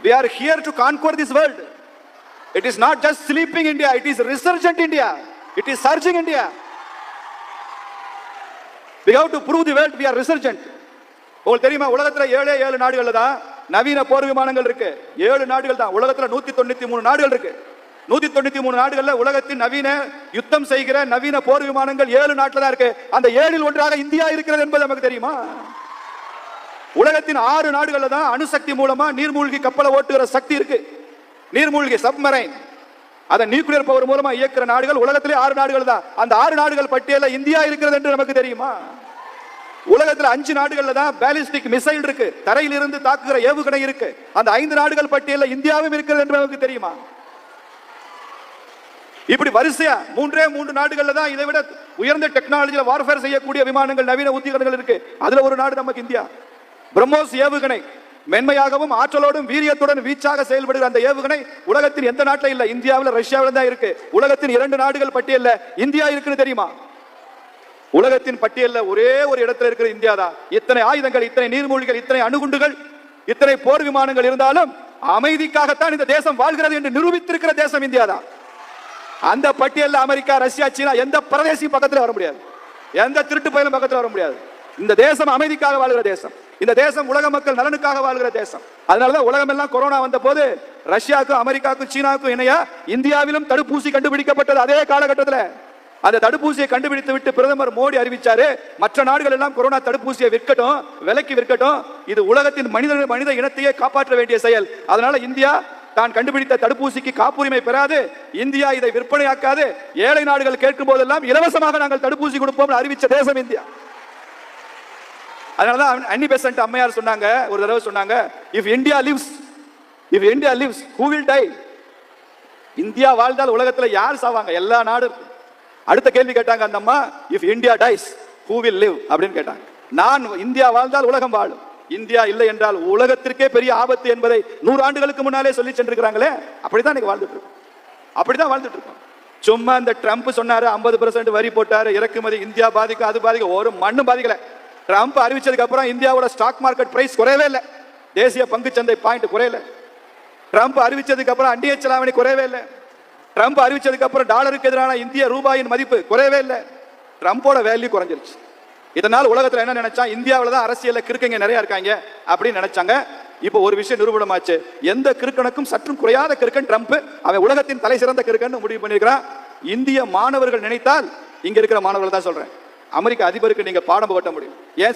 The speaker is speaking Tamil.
We are here to conquer this world. It is not just sleeping India, it is resurgent India. It is surging India. We have to prove the world we are resurgent. உங்களுக்கு தெரியுமா உலகத்துல ஏழே ஏழு நாடுகள்ல தான் நவீன போர் விமானங்கள் இருக்கு ஏழு நாடுகள் தான் உலகத்துல நூத்தி தொண்ணூத்தி மூணு நாடுகள் இருக்கு நூத்தி தொண்ணூத்தி மூணு நாடுகள்ல உலகத்தின் நவீன யுத்தம் செய்கிற நவீன போர் விமானங்கள் ஏழு நாட்டுல தான் இருக்கு அந்த ஏழில் ஒன்றாக இந்தியா இருக்கிறது என்பது நமக்கு தெரியுமா உலகத்தின் ஆறு நாடுகள்ல தான் அணுசக்தி மூலமா நீர்மூழ்கி கப்பலை ஓட்டுகிற சக்தி இருக்கு. நீர்மூழ்கி சப்மரைன் அதை நியூக்ளியர் பவர் மூலமா இயக்குற நாடுகள் உலகத்திலே ஆறு நாடுகள் தான். அந்த ஆறு நாடுகள் பட்டியல இந்தியா இருக்கிறது என்று நமக்கு தெரியுமா? உலகத்துல அஞ்சு நாடுகள்ல தான் பேலிஸ்டிக் மிசைல் இருக்கு. தரையிலிருந்து தாக்குகிற ஏவுகணை இருக்கு. அந்த ஐந்து நாடுகள் பட்டியல இந்தியாவும் இருக்கிறது என்று நமக்கு தெரியுமா? இப்படி வரிசையா மூன்றே மூன்று நாடுகள்ல தான் இதை விட உயர்ந்த டெக்னாலஜியில வார்ஃபேர் செய்யக்கூடிய விமானங்கள் நவீன உத்திகரணங்கள் இருக்கு. அதுல ஒரு நாடு நமக்கு இந்தியா. பிரம்மோஸ் ஏவுகணை. மென்மையாகவும் ஆற்றலோடும் வீரியத்துடன் வீச்சாக செயல்படுகிற அந்த ஏவுகணை உலகத்தின் எந்த நாட்டில் இல்லை? இந்தியாவில் ரஷ்யாவில் தான் இருக்கு. உலகத்தின் இரண்டு நாடுகள் பட்டியல்ல. இந்தியா இருக்குன்னு தெரியுமா? உலகத்தின் பட்டியல்ல ஒரே ஒரு இடத்துல இருக்கிற இந்தியா தான். இத்தனை ஆயுதங்கள் இத்தனை நீர்மூழ்கிகள் இத்தனை அணுகுண்டுகள் இத்தனை போர் விமானங்கள் இருந்தாலும் அமைதிக்காகத்தான் இந்த தேசம் வாழ்கிறது என்று நிரூபித்திருக்கிற தேசம் இந்தியா தான். அந்த பட்டியல்ல அமெரிக்கா ரஷ்யா சீனா எந்த பிரதேசியும் பக்கத்துல வர முடியாது. எந்த திருட்டு பயிலும் பக்கத்துல வர முடியாது. இந்த தேசம் அமைதிக்காக வாழ்கிற தேசம். இந்த தேசம் உலக மக்கள் நலனுக்காக வாழ்கிற தேசம். அதனாலதான் உலகம் எல்லாம் கொரோனா வந்த போது ரஷ்யாவுக்கும் அமெரிக்காவுக்கும் சீனாவுக்கும் இணையா இந்தியாவிலும் தடுப்பூசி கண்டுபிடிக்கப்பட்டது அதே காலகட்டத்தில். அந்த தடுப்பூசியை கண்டுபிடித்து விட்டு பிரதமர் மோடி அறிவிச்சாரு மற்ற நாடுகள் எல்லாம் கொரோனா தடுப்பூசியை விற்கட்டும் விலைக்கு விற்கட்டும் இது உலகத்தின் மனித மனித இனத்தையே காப்பாற்ற வேண்டிய செயல். அதனால இந்தியா தான் கண்டுபிடித்த தடுப்பூசிக்கு காப்புரிமை பெறாது இந்தியா இதை விற்பனையாக்காது. ஏழை நாடுகள் கேட்கும் போதெல்லாம் இலவசமாக நாங்கள் தடுப்பூசி கொடுப்போம் அறிவித்த தேசம் இந்தியா. அதனாலதான் அன்னி பெசன்ட் அம்மையார் சொன்னாங்க ஒரு தடவை சொன்னாங்க if India lives if India lives who will die India வாழ்ந்தால் உலகத்தில் யார் சாவாங்க? எல்லா நாடும். அடுத்த கேள்வி கேட்டாங்க அந்த அம்மா if India dies who will live அப்படின்னு கேட்டாங்க. நான் இந்தியா வாழ்ந்தால் உலகம் வாழும். இந்தியா இல்லை என்றால் உலகத்திற்கே பெரிய ஆபத்து என்பதை நூறு ஆண்டுகளுக்கு முன்னாலே சொல்லி சென்றிருக்கிறாங்களே அப்படிதான் இன்னைக்கு வாழ்ந்துட்டு இருக்கோம். அப்படிதான் வாழ்ந்துட்டு இருக்கோம். சும்மா இந்த ட்ரம்ப் சொன்னாரு ஐம்பது பர்சன்ட் வரி போட்டாரு இறக்குமதி இந்தியா பாதிக்கும் அது பாதிக்கும் ஒரு மண்ணும் பாதிக்கல. ட்ரம்ப் அறிவிச்சதுக்கு அப்புறம் இந்தியாவோட ஸ்டாக் மார்க்கெட் பிரைஸ் குறையவே இல்லை. தேசிய பங்கு சந்தை பாயிண்ட் குறையல. ட்ரம்ப் அறிவிச்சதுக்கு அப்புறம் அந்நிய செலாவணி குறையவே இல்லை. ட்ரம்ப் அறிவிச்சதுக்கு அப்புறம் டாலருக்கு எதிரான இந்திய ரூபாயின் மதிப்பு குறையவே இல்லை. ட்ரம்போட வேல்யூ குறைஞ்சிருச்சு. இதனால் உலகத்தில் என்ன நினைச்சா இந்தியாவில் தான் அரசியலில் கிறுக்கங்க நிறைய இருக்காங்க அப்படின்னு நினைச்சாங்க. இப்போ ஒரு விஷயம் நிரூபணமாச்சு. எந்த கிறுக்கனுக்கும் சற்றும் குறையாத கிறுக்கன் ட்ரம்ப் அவன் உலகத்தின் தலை சிறந்த கிறுக்கன் முடிவு பண்ணியிருக்கிறான். இந்திய மாணவர்கள் நினைத்தால் இங்க இருக்கிற மாணவர்கள் தான் சொல்றேன். அமெரிக்க அதிபருக்கு நீங்க பாடம் போட்ட முடியும். ஏன்